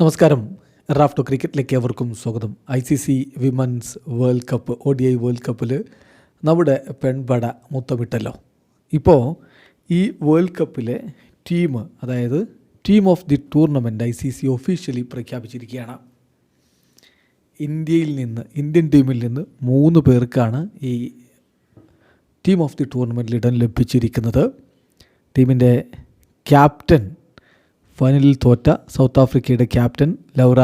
നമസ്കാരം. റാഫ്റ്റോ ക്രിക്കറ്റിലേക്ക് അവർക്കും സ്വാഗതം. I C C women's world cup O D I world കപ്പിൽ നമ്മുടെ പെൺപട മുത്തമിട്ടല്ലോ. ഇപ്പോൾ ഈ വേൾഡ് കപ്പിലെ ടീം അതായത് team of the tournament I C C officially പ്രഖ്യാപിച്ചിരിക്കുകയാണ്. ഇന്ത്യയിൽ നിന്ന് ഇന്ത്യൻ ടീമിൽ നിന്ന് മൂന്ന് പേർക്കാണ് ഈ ടീം ഓഫ് ദി ടൂർണമെന്റിൽ ഇടം ലഭിച്ചിരിക്കുന്നത്. ടീമിന്റെ ക്യാപ്റ്റൻ ഫൈനലിൽ തോറ്റ സൗത്ത് ആഫ്രിക്കയുടെ ക്യാപ്റ്റൻ ലൗറ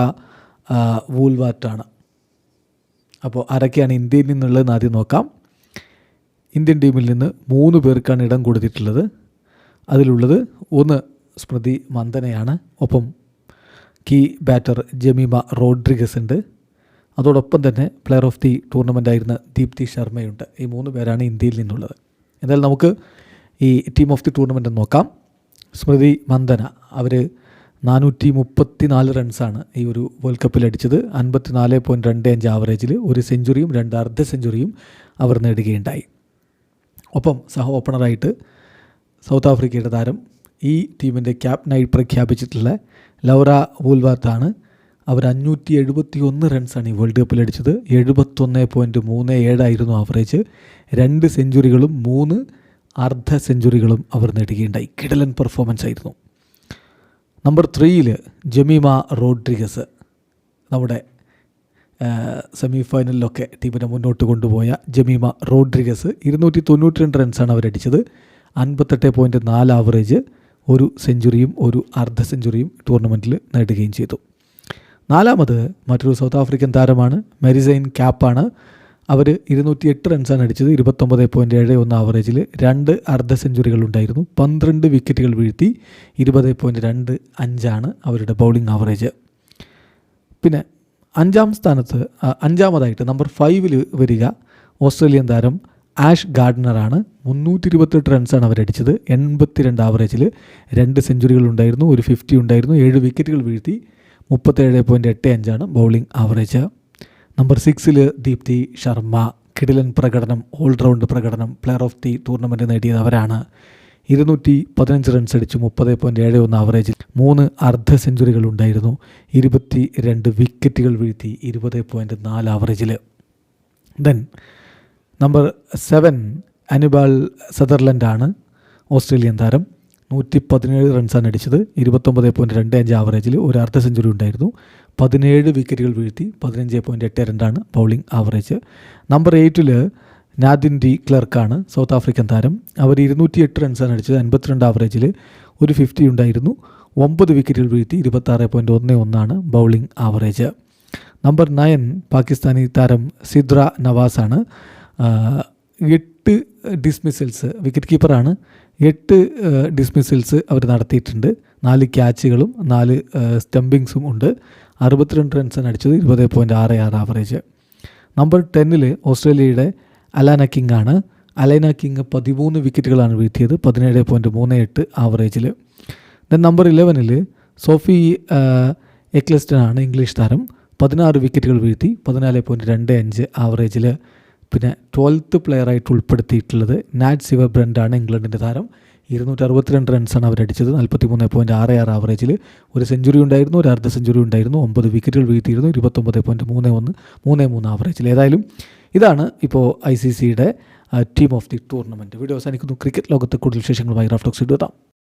വൂൽവാറ്റാണ് അപ്പോൾ ആരൊക്കെയാണ് ഇന്ത്യയിൽ നിന്നുള്ളതെന്ന് ആദ്യം നോക്കാം. ഇന്ത്യൻ ടീമിൽ നിന്ന് മൂന്ന് പേർക്കാണ് ഇടം കൊടുത്തിട്ടുള്ളത്. അതിലുള്ളത് ഒന്ന് സ്മൃതി മന്ദനയാണ്. ഒപ്പം കീ ബാറ്റർ ജമീമ റോഡ്രിഗസ് ഉണ്ട്. അതോടൊപ്പം തന്നെ പ്ലെയർ ഓഫ് ദി ടൂർണമെന്റ് ആയിരുന്ന ദീപ്തി ശർമ്മയുണ്ട്. ഈ മൂന്ന് പേരാണ് ഇന്ത്യയിൽ നിന്നുള്ളത്. എന്തായാലും നമുക്ക് ഈ ടീം ഓഫ് ദി ടൂർണമെന്റ് നോക്കാം. സ്മൃതി മന്ദന. അവർ നാനൂറ്റി മുപ്പത്തി നാല് റൺസാണ് ഈ ഒരു വേൾഡ് കപ്പിൽ അടിച്ചത്. അൻപത്തി നാല് പോയിന്റ് രണ്ട് അഞ്ച് ആവറേജിൽ ഒരു സെഞ്ചുറിയും രണ്ട് അർദ്ധ സെഞ്ചുറിയും അവർ നേടുകയുണ്ടായി. ഒപ്പം സഹ ഓപ്പണറായിട്ട് സൗത്ത് ആഫ്രിക്കയുടെ താരം ഈ ടീമിന്റെ ക്യാപ്റ്റനായി പ്രഖ്യാപിച്ചിട്ടുള്ള ലൗറ വൂൽവാർത്താണ് അവർ അഞ്ഞൂറ്റി എഴുപത്തി ഒന്ന് റൺസാണ് ഈ വേൾഡ് കപ്പിൽ അടിച്ചത്. എഴുപത്തൊന്ന് പോയിന്റ് മൂന്ന് ഏഴായിരുന്നു ആവറേജ് രണ്ട് സെഞ്ചുറികളും മൂന്ന് അർദ്ധ സെഞ്ചുറികളും അവർ നേടുകയുണ്ടായി. കിടലൻ പെർഫോമൻസ് ആയിരുന്നു. നമ്പർ ത്രീയിൽ ജമീമ റോഡ്രിഗസ് നമ്മുടെ സെമി ഫൈനലിലൊക്കെ ടീമിനെ മുന്നോട്ട് കൊണ്ടുപോയ ജമീമ റോഡ്രിഗസ് ഇരുന്നൂറ്റി തൊണ്ണൂറ്റി രണ്ട് റൺസാണ് അവരടിച്ചത്. അൻപത്തെട്ട് പോയിന്റ് നാല് ആവറേജ് ഒരു സെഞ്ചുറിയും ഒരു അർദ്ധ സെഞ്ചുറിയും ടൂർണമെന്റിൽ നേടുകയും ചെയ്തു. നാലാമത് മറ്റൊരു സൗത്ത് ആഫ്രിക്കൻ താരമാണ് മെരിസൈൻ ക്യാപ്പാണ്. അവർ ഇരുന്നൂറ്റി എട്ട് റൺസാണ് അടിച്ചത്. ഇരുപത്തൊമ്പത് പോയിന്റ് ഏഴ് ഒന്ന് ആവറേജിൽ രണ്ട് അർദ്ധ സെഞ്ചുറികൾ ഉണ്ടായിരുന്നു. പന്ത്രണ്ട് വിക്കറ്റുകൾ വീഴ്ത്തി ഇരുപത് പോയിന്റ് രണ്ട് അഞ്ചാണ് അവരുടെ ബൗളിംഗ് ആവറേജ് പിന്നെ അഞ്ചാം സ്ഥാനത്ത് അഞ്ചാമതായിട്ട് നമ്പർ ഫൈവിൽ വരിക ഓസ്ട്രേലിയൻ താരം ആഷ് ഗാർഡനറാണ് മുന്നൂറ്റി ഇരുപത്തെട്ട് റൺസാണ് അവരടിച്ചത് എൺപത്തിരണ്ട് ആവറേജിൽ രണ്ട് സെഞ്ചുറികൾ ഉണ്ടായിരുന്നു. ഒരു ഫിഫ്റ്റി ഉണ്ടായിരുന്നു. ഏഴ് വിക്കറ്റുകൾ വീഴ്ത്തി മുപ്പത്തേഴ് പോയിന്റ് എട്ട് അഞ്ചാണ് ബൗളിംഗ് ആവറേജ് നമ്പർ സിക്സിൽ ദീപ്തി ശർമ്മ കിടിലൻ പ്രകടനം ഓൾറൗണ്ട് പ്രകടനം പ്ലെയർ ഓഫ് ദി ടൂർണമെന്റ് നേടിയത് അവരാണ് ഇരുന്നൂറ്റി പതിനഞ്ച് റൺസ് അടിച്ചു മുപ്പത് പോയിന്റ് ഏഴ് ഒന്ന് ആവറേജിൽ മൂന്ന് അർദ്ധ സെഞ്ചുറികൾ ഉണ്ടായിരുന്നു. ഇരുപത്തി രണ്ട് വിക്കറ്റുകൾ വീഴ്ത്തി ഇരുപത് പോയിന്റ് നാല് ആവറേജിൽ ദെൻ നമ്പർ സെവൻ അനിബാൾ സദർലൻഡാണ് ഓസ്ട്രേലിയൻ താരം. നൂറ്റി പതിനേഴ് റൺസാണ് അടിച്ചത്. ഇരുപത്തൊമ്പത് പോയിന്റ് രണ്ട് അഞ്ച് ആവറേജിൽ ഒരു അർദ്ധ സെഞ്ചുറി ഉണ്ടായിരുന്നു. പതിനേഴ് വിക്കറ്റുകൾ വീഴ്ത്തി പതിനഞ്ച് പോയിന്റ് എട്ട് രണ്ടാണ് ബൗളിംഗ് ആവറേജ് നമ്പർ എയ്റ്റിൽ നാദിൻ ഡി ക്ലർക്കാണ് സൗത്ത് ആഫ്രിക്കൻ താരം. അവർ ഇരുന്നൂറ്റി എട്ട് റൺസാണ് അടിച്ചത്. അൻപത്തിരണ്ട് ആവറേജിൽ ഒരു ഫിഫ്റ്റി ഉണ്ടായിരുന്നു. ഒമ്പത് വിക്കറ്റുകൾ വീഴ്ത്തി ഇരുപത്താറ് പോയിന്റ് ഒന്ന് ഒന്നാണ് bowling average number nine Pakistani താരം സിദ്ര നവാസാണ്. ആ, എട്ട് ഡിസ്മിസൽസ് വിക്കറ്റ് കീപ്പറാണ് എട്ട് ഡിസ്മിസൽസ് അവർ നടത്തിയിട്ടുണ്ട്. നാല് ക്യാച്ചുകളും നാല് സ്റ്റംപിങ്സും ഉണ്ട്. അറുപത്തിരണ്ട് റൺസാണ് അടിച്ചത്. ഇരുപത് പോയിന്റ് ആറ് ആറ് ആവറേജ് നമ്പർ ടെന്നിൽ ഓസ്ട്രേലിയയുടെ അലാന കിങ് ആണ്. അലൈന കിങ് പതിമൂന്ന് വിക്കറ്റുകളാണ് വീഴ്ത്തിയത്. പതിനേഴ് പോയിന്റ് മൂന്ന് എട്ട് ആവറേജിൽ ദെൻ നമ്പർ ഇലവനിൽ സോഫി എക്ലസ്റ്റൺ ആണ് ഇംഗ്ലീഷ് താരം. പതിനാറ് വിക്കറ്റുകൾ വീഴ്ത്തി. പതിനാല് പോയിന്റ് രണ്ട് അഞ്ച് ആവറേജിൽ പിന്നെ ട്വൽത്ത് പ്ലെയറായിട്ട് ഉൾപ്പെടുത്തിയിട്ടുള്ളത് നാറ്റ് സിവർ ബ്രൻഡാണ് ഇംഗ്ലണ്ടിന്റെ താരം. ഇരുന്നൂറ്റി അറുപത്തിരണ്ട് റൺസാണ് അവരടിച്ചത് നാൽപ്പത്തി മൂന്ന് പോയിന്റ് ആറ് ആറ് ആവറേജിൽ ഒരു സെഞ്ചുറി ഉണ്ടായിരുന്നു ഒരു അർദ്ധ സെഞ്ചുറി ഉണ്ടായിരുന്നു ഒമ്പത് വിക്കറ്റുകൾ വീഴ്ത്തിയിരുന്നു ഇരുപത്തൊമ്പത് പോയിന്റ് മൂന്ന് ഒന്ന് മൂന്ന് മൂന്ന് ആവറേജിൽ ഏതായാലും ഇതാണ് ഇപ്പോൾ ഐ സി സിയുടെ team of the tournament video അവസാനിക്കുന്നു. ക്രിക്കറ്റ് ലോകത്ത് കൂടുതൽ വിശേഷങ്ങളുമായി റാഫ്റ്റോക്സ് ഇടുക.